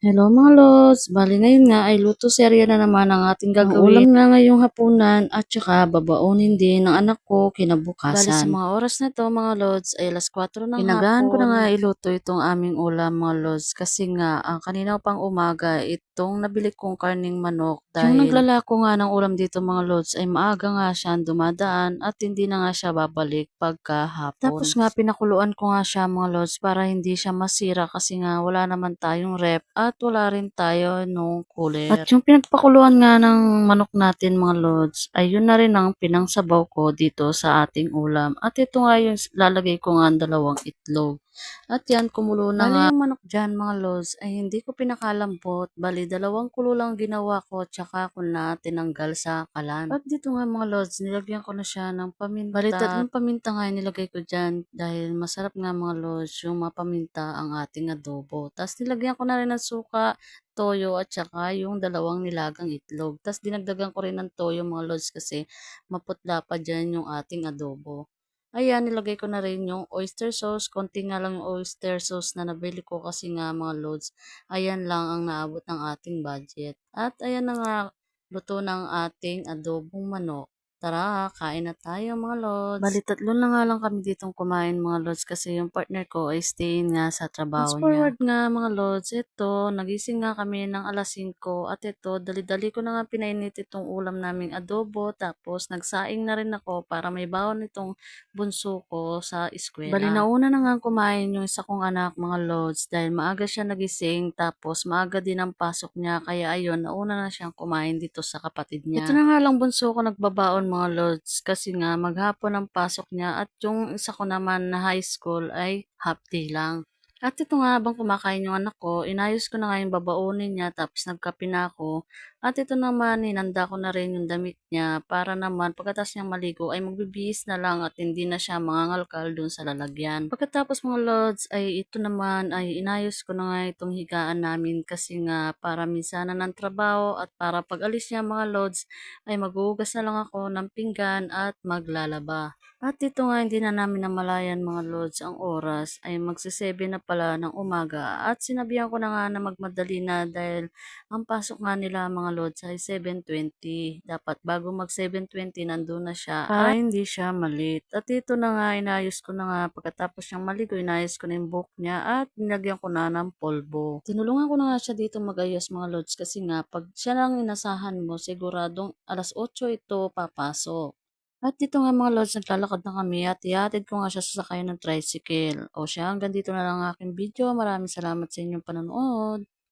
Hello mga lods, bali ngayon nga ay luto serya na naman ang ating Ang gagawin. ulam nga ngayong hapunan at saka babaunin din ng anak ko Bali sa kinabukasan. mga oras na to mga lods ay alas 4 ng Inagahan ko na nga hapon. iluto itong aming ulam mga lods kasi nga ang kanina pang umaga itong nabili kong karning manok dahil yung naglalako nga ng ulam dito mga lods ay maaga nga siya dumadaan at hindi na nga siya babalik pagkahapon. Tapos nga pinakuluan ko nga siya mga lods para hindi siya masira kasi nga wala naman tayong rep at wala rin tayo nung cooler. At yung pinagpakuluan nga ng manok natin mga lods ay yun na rin ang pinangsabaw ko dito sa ating ulam. At ito nga yung lalagay ko nga ang dalawang itlog. At yan, kumulo na Bali, nga yung manok dyan mga lods ay hindi ko pinakalambot. Bali, dalawang kulo lang ginawa ko tsaka ko na tinanggal sa kalan. At dito nga mga lods, nilagyan ko na siya ng paminta. Bali, tatlong paminta nga nilagay ko dyan dahil masarap nga mga lods yung mapaminta ang ating adobo. Tapos nilagyan ko na rin ng suka, toyo at saka yung dalawang nilagang itlog. Tapos dinagdagan ko rin ng toyo mga lods kasi maputla pa dyan yung ating adobo. Ayan, nilagay ko na rin yung oyster sauce. Konti nga lang oyster sauce na nabili ko kasi nga mga loads. Ayan lang ang naabot ng ating budget. At ayan na nga, luto ng ating adobong manok. Tara, kain na tayo mga lods. Bali, tatlo na nga lang kami ditong kumain mga lods kasi yung partner ko ay staying nga sa trabaho Fast forward nga mga lods, ito, nagising nga kami ng alas 5 at ito, dali-dali ko na nga pinainit itong ulam naming adobo tapos nagsaing na rin ako para may bawon itong bunso ko sa eskwela. Bali, nauna na nga kumain yung isa kong anak mga lods dahil maaga siya nagising tapos maaga din ang pasok niya kaya ayun, nauna na siyang kumain dito sa kapatid niya. Ito na nga lang bunso ko nagbabaon mga lods kasi nga maghapon ang pasok niya at yung isa ko naman na high school ay half day lang. At ito nga habang kumakain yung anak ko, inayos ko na nga yung babaunin niya tapos nagkape na ako. At ito naman, hinanda ko na rin yung damit niya para naman pagkatapos niyang maligo ay magbibihis na lang at hindi na siya mangangalkal dun sa lalagyan. Pagkatapos mga lods ay ito naman ay inayos ko na nga itong higaan namin kasi nga para minsan na ng trabaho at para pag alis niya mga lods ay maghuhugas na lang ako ng pinggan at maglalaba. At dito nga hindi na namin namalayan mga lods ang oras ay magsisebe na pala ng umaga at sinabihan ko na nga na magmadali na dahil ang pasok nga nila mga lods ay 7.20. Dapat bago mag 7.20 nandun na siya para hindi siya malit. At dito na nga inayos ko na nga pagkatapos niyang maligo inayos ko na yung buhok niya at nilagyan ko na ng polvo. Tinulungan ko na nga siya dito magayos mga lods kasi nga pag siya lang inasahan mo siguradong alas 8 ito papasok. At dito nga mga lods, naglalakad na kami at ihatid ko nga siya sa sakayan ng tricycle. O siya, hanggang dito na lang ang aking video. Maraming salamat sa inyong panonood.